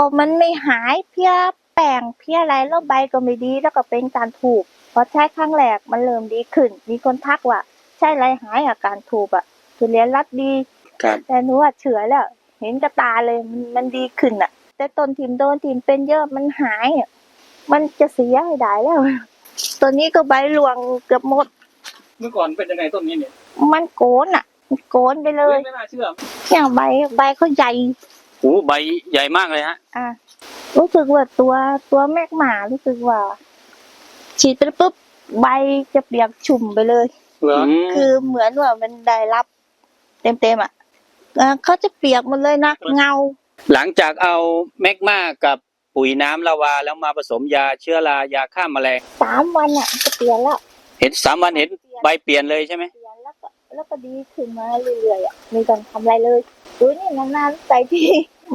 ก็มันไม่หายเพี้ยแป้งเพี้ยอะไรแล้วใบก็ไม่ดีแล้วก็เป็นการถูกพอใช้ครั้งแรกมันเริ่มดีขึ้น มีคนทักว่าใช่ไรหายอาการถูกอะทุเรียนรัดดีครับแต่หนูว่าเฉือแล้ว เห็นกับตาเลยมันมันดีขึ้นอะ แต่ต้นทิมโดนทิมเป็นเยอะมันหายอะมันจะเสียให้ได้แล้วตัวนี้ก็ใบหลวงเกือบหมด เมื่อก่อนเป็นยังไงต้นนี้เนี่ย มันโกนอะมันโกนไปเลยไม่น่าเชื่ออย่างใบใบเขาใหญ่ โอ้ใบใหญ่มากเลยฮะ อะรู้สึกว่าตัวตัวแมกหมารู้สึกว่า ฉีดไปปุ๊บใบจะเปียกชุ่มไปเลย เหรอ ม คือเหมือนว่ามันได้รับ เต็มๆอะเอ่อเขาจะเปียกหมดเลยนะเงา หลังจากเอาแมกมากับปุ๋ยน้ำลาวา แล้วมาผสมยาเชื้อรายาฆ่าแมลง สามวันอะจะเปลี่ยนแล้วเห็นสามวันเห็นใบเปลี่ยนเลยใช่ไหม เปลี่ยนแล้วก็แล้วก็ดีขึ้นมาเรื่อยๆอะไม่ต้องทำอะไรเลย ดูนี่นานๆไปที่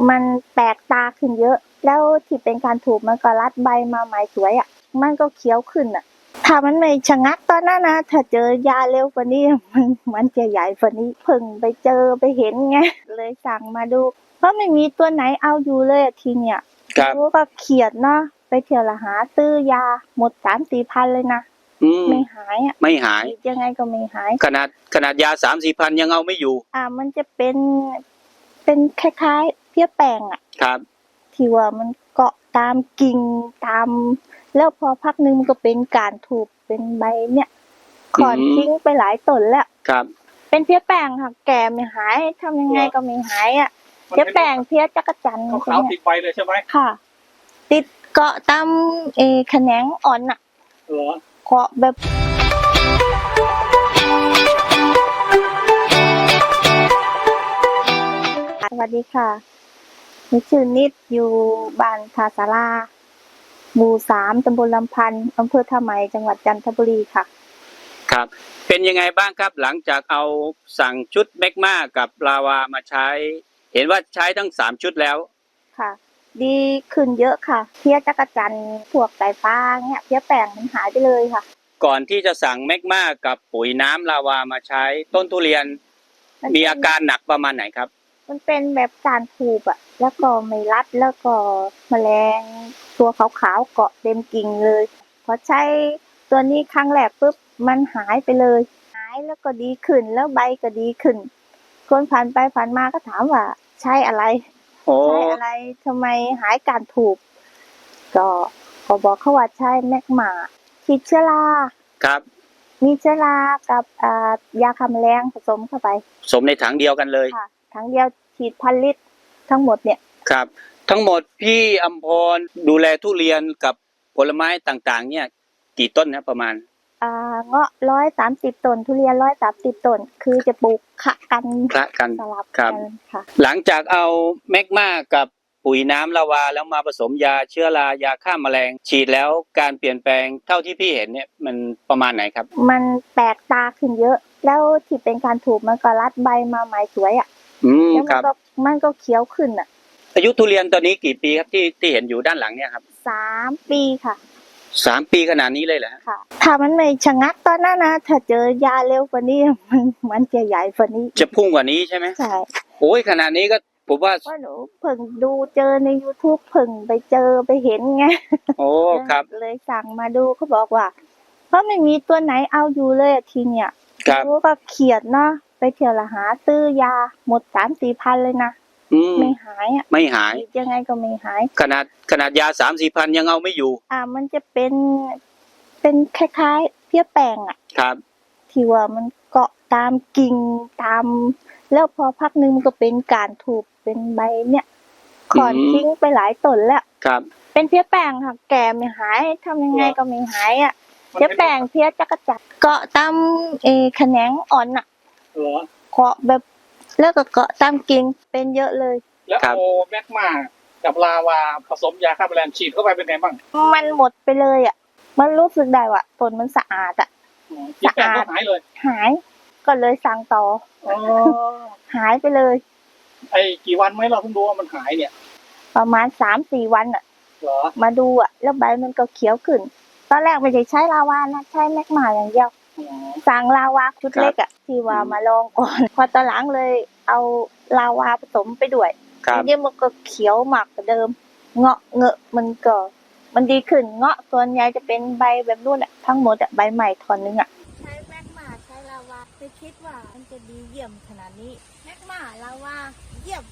มันแปลกตาขึ้นเยอะ แล้วที่เป็นการถูกมันก็รัดใบมาใหม่สวยอะ มันก็เขียวขึ้นอะ ถ้ามันไม่ชะงักตอนนั้นนะถ้าเจอยาเร็วกว่านี้มันมันจะใหญ่กว่านี้เพิ่งไปเจอไปเห็นไงเลยสั่งมาดู เพราะไม่มีตัวไหนเอาอยู่เลยอะทีเนี้ยครับรู้ก็เขียดเนาะไปเที่ยวละหาซื้อยาหมดสามสี่พันเลยนะอืมไม่หายอะไม่หายยังไงก็ไม่หาย ขนาดขนาดยาสามสี่พันยังเอาไม่อยู่ อ่ามันจะเป็น เป็นคล้ายๆเพี้ยแปลงอะ ครับ ที่ว่ามันเกาะตามกิ่งตาม แล้วพอพักหนึงมันก็เป็นการถูกเป็นใบเนี่ยขอนอืม ทิ้งไปหลายต้นแล้ว ครับ เป็นเพี้ยแป้งค่ะ แก่ไม่หายทำยังไงก็ไม่หายอะเพี้ยแป้งเพี้ยจักรจันทร์ขาวๆติดใบเลยใช่ไหมค่ะ ติดเกาะตามเออแขนงอ่อนอะเหรอ เกาะแบบ วัสดีค่ะหนูชื่อนิดอยู่บ้านทาสาราหมู่สามตำบลลำพันธ์อำเภอท่าไหมจังหวัดจันทบุรีค่ะ ครับ เป็นยังไงบ้างครับหลังจากเอาสั่งชุดแมกมากับลาวามาใช้ เห็นว่าใช้ทั้งสามชุดแล้ว ค่ะ ดีขึ้นเยอะค่ะ เพี้ยจักรจันทร์พวกไก่ฟ้าเนี่ยเพี้ยแป้งมันหายไปเลยค่ะ ก่อนที่จะสั่งแมกมากับปุ๋ยน้ำลาวามาใช้ต้นทุเรียนมันมีเป็นอาการหนักประมาณไหนครับ มันเป็นแบบการผูบอะแล้วก็ไม่รัดแล้วก็แมลงตัวขาวๆเกาะเต็มกิ่งเลยพอใช้ตัวนี้ครั้งแรกปุ๊บมันหายไปเลย หายแล้วก็ดีขึ้นแล้วใบก็ดีขึ้น คนผ่านไปผ่านมาก็ถามว่า ใช่อะไรโอ้ใช่อะไรทำไมหายการถูก ก็ก็บอกเขาว่าใช่แมกมาฉีดเชื้อราครับ มีเชื้อรากับอ่ายาฆ่าแมลงผสมเข้าไปสมในถังเดียวกันเลยค่ะ ทั้งเดียวฉีดพันลิตรทั้งหมดเนี่ยครับ ทั้งหมดพี่อมพรดูแลทุเรียนกับผลไม้ต่างๆ เนี่ยกี่ต้นนะประมาณอ่าเงาะร้อยสามสิบต้น ทุเรียนร้อยสามสิบต้น คือจะปลูกขะกันคละกันสลับครักับนค่ะ หลังจากเอาแมกมากับปุ๋ยน้ำลาวาแล้วมาผสมยาเชื้อรายาฆ่าแมลง ฉีดแล้วการเปลี่ยนแปลงเท่าที่พี่เห็นเนี่ยมันประมาณไหนครับ มันแปลกตาขึ้นเยอะ แล้วที่เป็นการถูกมันก็รัดใบมาใหม่สวยอะ อืมแล้วคมันรับก็มันก็เขียวขึ้นอะอายุทุเรียนตอนนี้กี่ปีครับที่ที่เห็นอยู่ด้านหลังเนี่ยครับสามปีค่ะ สามปีขนาดนี้เลยเหรอฮะค่ะ ถ้ามันไม่ชะงักตอนนั้นนะถ้าเจอยาเร็วกว่านี้มันมันจะใหญ่กว่านี้จะพุ่งกว่านี้ใช่ไหมใช่โอ้ยขนาดนี้ก็ผมว่าว่าหนูเพิ่งดูเจอใน youtube เพิ่งไปเจอไปเห็นไง โอ้ครับ เลยสั่งมาดูเขาบอกว่า เพราะไม่มีตัวไหนเอาอยู่เลยอะทีเนี้ยครับ รู้ก็เขียดเนาะไป เที่ยวละหา ซื้อยาหมดสามสี่พันเลยนะอืมไม่หายอะไม่หายยังไงก็ไม่หาย ขนาดขนาดยาสามสี่พันยังเอาไม่อยู่อ่ามันจะเป็นเป็นคล้ายๆเพี้ยแปลงอะ ครับ ที่ว่ามันเกาะตามกิ่งตาม แล้วพอพักหนึงมันก็เป็นการถูกเป็นใบเนี่ยขอนอืม ทิ้งไปหลายต้นแล้ว ครับ เป็นเพี้ยแป้งค่ะ แก่ไม่หายทำยังไงก็ไม่หายอะเพี้ยแป้งเพี้ยจักรจันทร์เกาะตามเออแขนงอ่อนอะ เหรอเกาะแบบแล้วก็เกาะตามกิ่งเป็นเยอะเลย แล้วครับ โอแมกมากับลาวาผสมยาฆ่าแมลงฉีดเข้าไปเป็นไงบ้างมันหมดไปเลยอะ มันรู้สึกได้ว่าต้นมันสะอาดอะ อ๋อฉีดแป้งก็หายเลยหายก็เลยสั่งต่อ อ๋อหายไปเลย ไอ้กี่วันไหมเราเพิ่งรู้ว่ามันหายเนี่ยประมาณสามสี่วันอะ เหรอมาดูอะ แล้วใบมันก็เขียวขึ้น ตอนแรกไม่ได้ใช้ลาวานะ ใช้แมกมาอย่างเดียว อ๋อสั่งลาวาชุดเล็กอะที่ว่ามาลองก่อน พอตอนหลังเลยเอาลาวาผสมไปด้วยครับทีนี้มันก็เขียวหมักกว่าเดิม เงาะเงอะมันก็มันดีขึ้นเงาะส่วนใหญ่จะเป็นใบแบบนู้นแหละทั้งหมดอะใบใหม่ทอนนึงอะใช้แมกมาใช้ลาวาไม่คิดว่ามันจะดีเยี่ยมขนาดนี้แมกมาลาวาเยี่ยม